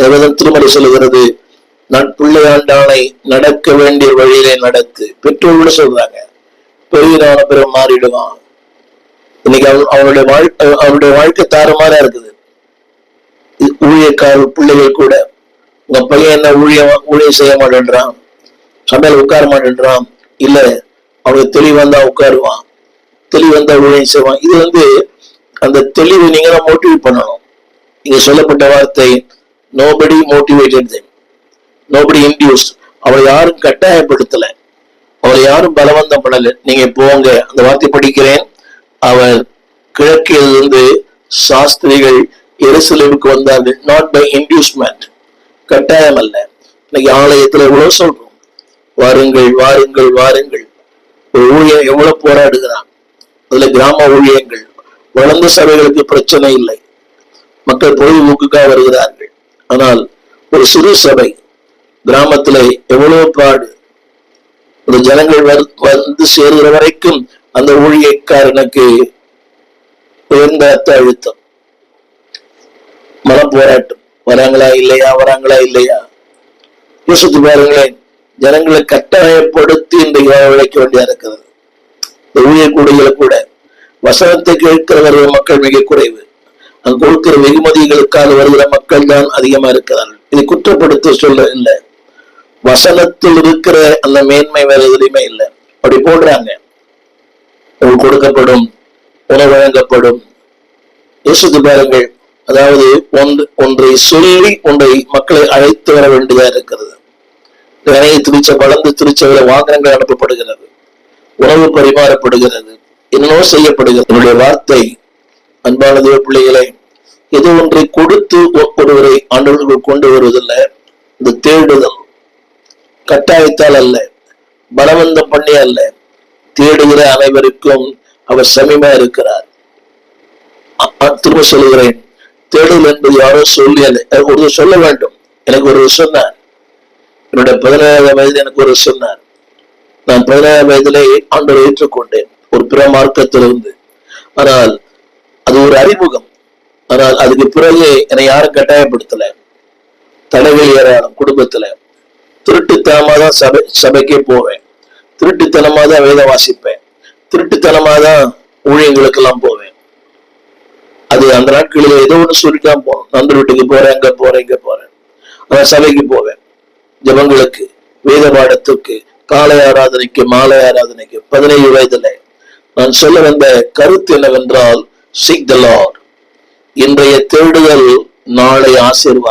எனவேதான் திருமறை சொல்லுகிறது? நான் பிள்ளையாண்டானை நடக்க வேண்டிய வழியிலே நடத்து பெற்றோர் கூட சொல்றாங்க. பெரியதான பிறகு மாறிடுவான் இன்னைக்கு அவன் அவனுடைய வாழ்க்கை அவனுடைய வாழ்க்கை தாறுமாறா இருக்குது. ஊழியக்கார பிள்ளைகள் கூட உங்க பையன் என்ன ஊழியம் ஊழியம் செய்ய மாட்டேன்றான்? சமையல் உட்கார மாட்டேன்றான்? இல்ல அவனுக்கு தெளிவு வந்தா உட்காருவான். தெளிவு வந்தா ஊழியம் செய்வான். இது வந்து அந்த தெளிவு நீங்க தான் மோட்டிவேட் பண்ணணும். இங்க சொல்லப்பட்ட வார்த்தை நோபடி மோட்டிவேட்டட் நோபடி இன்டியூஸ் அவளை யாரும் கட்டாயப்படுத்தல. அவளை யாரும் பலவந்தம் பண்ணல நீங்க போங்க அந்த வார்த்தை படிக்கிறேன். அவர் கிழக்கிலிருந்து சாஸ்திரிகள் எருசலேமுக்கு வந்தார்கள். நாட் பை இன்டியூஸ்மெண்ட் கட்டாயம் அல்ல. இன்னைக்கு ஆலயத்துல எவ்வளவு சொல்றோம். வாருங்கள் வாருங்கள் வாருங்கள். ஒரு ஊழியம் எவ்வளவு போராடுகிறான்? அதுல கிராம ஊழியங்கள் வளர்ந்த சபைகளுக்கு பிரச்சனை இல்லை. மக்கள் பொழுதுபோக்குக்காக வருகிறார்கள். ஆனால் ஒரு சிறு சபை கிராமத்துல எவ்வளவு பாடு. ஒரு ஜனங்கள் வந்து சேருகிற வரைக்கும் அந்த ஊழியக்காரனுக்கு உயர்ந்த அழுத்தம். மன போராட்டம் வராங்களா இல்லையா வராங்களா இல்லையா? யோசித்து பாருங்களேன். ஜனங்களை கட்டாயப்படுத்தி இன்றைக்கு உழைக்க வேண்டியா இருக்கிறது. இந்த ஊழியக்கூடிகளை கூட. வசனத்தை கேட்கிறவர்கள் மக்கள் மிக குறைவு. அங்கு கொடுக்கிற வெகுமதிகளுக்காக வருகிற மக்கள் தான் அதிகமா இருக்கிறார்கள். இதை குற்றப்படுத்த சொல்ல இல்லை. வசனத்தில் இருக்கிற அந்த மேன்மை வேற எதுலையுமே இல்லை. அப்படி போடுறாங்க. உங்களுக்கு கொடுக்கப்படும் உணவு வழங்கப்படும். யோசித்து பாருங்கள். அதாவது ஒன்று ஒன்றை சொல்லி ஒன்றை மக்களை அழைத்து வர வேண்டியதா இருக்கிறது. இணைய திருச்ச வளர்ந்து திருச்சபையில வாகனங்கள் அனுப்பப்படுகிறது. உணவு பரிமாறப்படுகிறது. என்னோ செய்யப்படுகிறது. என்னுடைய வார்த்தை அன்பான தேவ பிள்ளைகளை எது ஒன்றை கொடுத்து ஒருவரை ஆண்டவர்களுக்கு கொண்டு வருவதில்லை. இந்த தேடுதல். கட்டாயத்தால் அல்ல. பலவந்தம் பண்ணி அல்ல. தேடுகிற அனைவருக்கும் அவர் சமீபமா இருக்கிறார். திரும்ப சொல்லுகிறேன். தேடுதல் என்பது யாரோ சொல்லி அல்ல சொல்ல வேண்டும். எனக்கு ஒரு சொன்னார். என்னுடைய பதினேழாவது வயது எனக்கு ஒரு சொன்னார். நான் பதினேழாம் வயதிலே ஆண்டவரை ஏற்றுக்கொண்டேன். ஒரு பிற மார்க்கத்திலிருந்து ஆனால் அது ஒரு அறிமுகம். ஆனால் அதுக்கு பிறகு என்னை யாரும் கட்டாயப்படுத்தல. தடைகள் ஏராளம் குடும்பத்துல. திருட்டுத்தனமா தான் சபை சபைக்கே போவேன். திருட்டுத்தனமா தான் வேதம் வாசிப்பேன். திருட்டுத்தனமா தான் ஊழியங்களுக்கெல்லாம் போவேன். அது அந்த நாட்களில் ஏதோ ஒன்று சொல்லிக்காம போனோம். நண்பர் வீட்டுக்கு போறேன் அங்க போறேன் இங்க போறேன். ஆனால் சபைக்கு போவேன். ஜபங்களுக்கு வேத பாடத்துக்கு காலை ஆராதனைக்கு மாலை ஆராதனைக்கு பதினேழு வயதுல நான் சொல்ல வந்த கருத்து என்னவென்றால் சிக் த லார்ட் இன்றைய தேடுதல் நாளை ஆசீர்வாதம்.